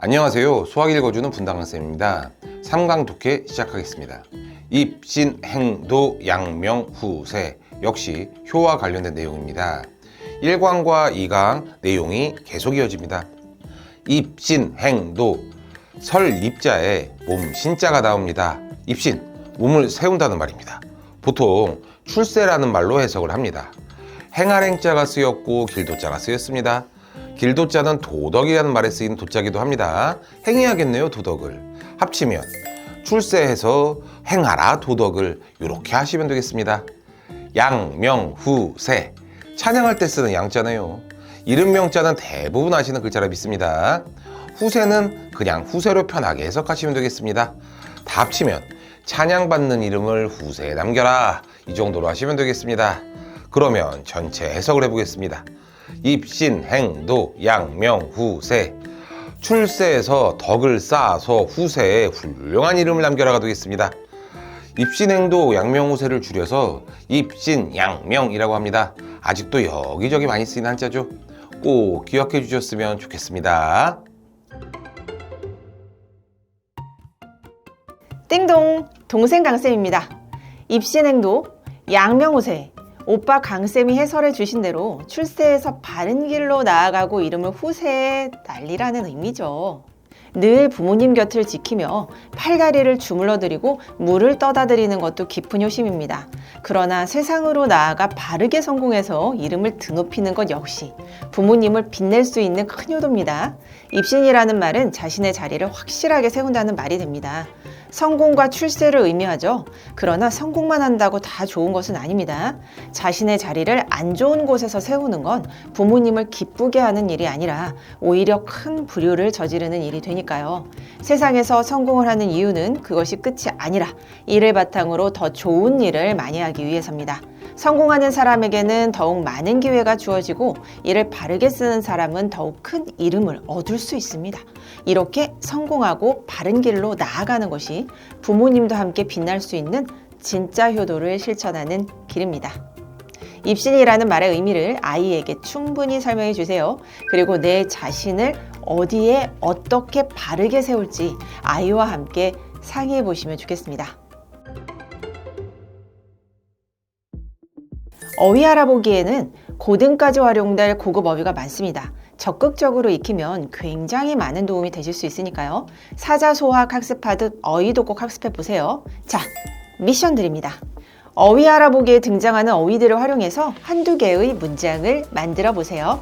안녕하세요. 수학 읽어주는 분당학생입니다. 삼강 독해 시작하겠습니다. 입 신, 행 도, 양명, 후세 역시 효와 관련된 내용입니다. 1강과 2강 내용이 계속 이어집니다. 입 신, 행 도, 설 입자에 몸 신자가 나옵니다. 입신, 몸을 세운다는 말입니다. 보통 출세라는 말로 해석을 합니다. 행할행자가 쓰였고 길도자가 쓰였습니다. 길도자는 도덕이라는 말에 쓰이는 도자기도 합니다. 행해야겠네요, 도덕을. 합치면 출세해서 행하라 도덕을 이렇게 하시면 되겠습니다. 양, 명, 후, 세. 찬양할 때 쓰는 양자네요. 이름 명자는 대부분 아시는 글자라 믿습니다. 후세는 그냥 후세로 편하게 해석하시면 되겠습니다. 다 합치면 찬양받는 이름을 후세에 남겨라. 이 정도로 하시면 되겠습니다. 그러면 전체 해석을 해보겠습니다. 입신, 행도, 양명, 후세. 출세에서 덕을 쌓아서 후세에 훌륭한 이름을 남겨라가 되겠습니다. 입신행도 양명후세를 줄여서 입신 양명이라고 합니다. 아직도 여기저기 많이 쓰이는 한자죠. 꼭 기억해 주셨으면 좋겠습니다. 띵동 동생 강쌤입니다. 입신행도 양명호세 오빠 강쌤이 해설해 주신 대로 출세해서 바른 길로 나아가고 이름을 후세에 날리라는 의미죠. 늘 부모님 곁을 지키며 팔다리를 주물러 드리고 물을 떠다 드리는 것도 깊은 효심입니다. 그러나 세상으로 나아가 바르게 성공해서 이름을 드높이는 것 역시 부모님을 빛낼 수 있는 큰 효도입니다. 입신이라는 말은 자신의 자리를 확실하게 세운다는 말이 됩니다. 성공과 출세를 의미하죠. 그러나 성공만 한다고 다 좋은 것은 아닙니다. 자신의 자리를 안 좋은 곳에서 세우는 건 부모님을 기쁘게 하는 일이 아니라 오히려 큰 불효를 저지르는 일이 되니까요. 세상에서 성공을 하는 이유는 그것이 끝이 아니라 이를 바탕으로 더 좋은 일을 많이 하기 위해서입니다. 성공하는 사람에게는 더욱 많은 기회가 주어지고 이를 바르게 쓰는 사람은 더욱 큰 이름을 얻을 수 있습니다. 이렇게 성공하고 바른 길로 나아가는 것이 부모님도 함께 빛날 수 있는 진짜 효도를 실천하는 길입니다. 입신이라는 말의 의미를 아이에게 충분히 설명해 주세요. 그리고 내 자신을 어디에 어떻게 바르게 세울지 아이와 함께 상의해 보시면 좋겠습니다. 어휘 알아보기에는 고등까지 활용될 고급 어휘가 많습니다. 적극적으로 익히면 굉장히 많은 도움이 되실 수 있으니까요. 사자소학 학습하듯 어휘도 꼭 학습해 보세요. 자, 미션 드립니다. 어휘 알아보기에 등장하는 어휘들을 활용해서 한두 개의 문장을 만들어 보세요.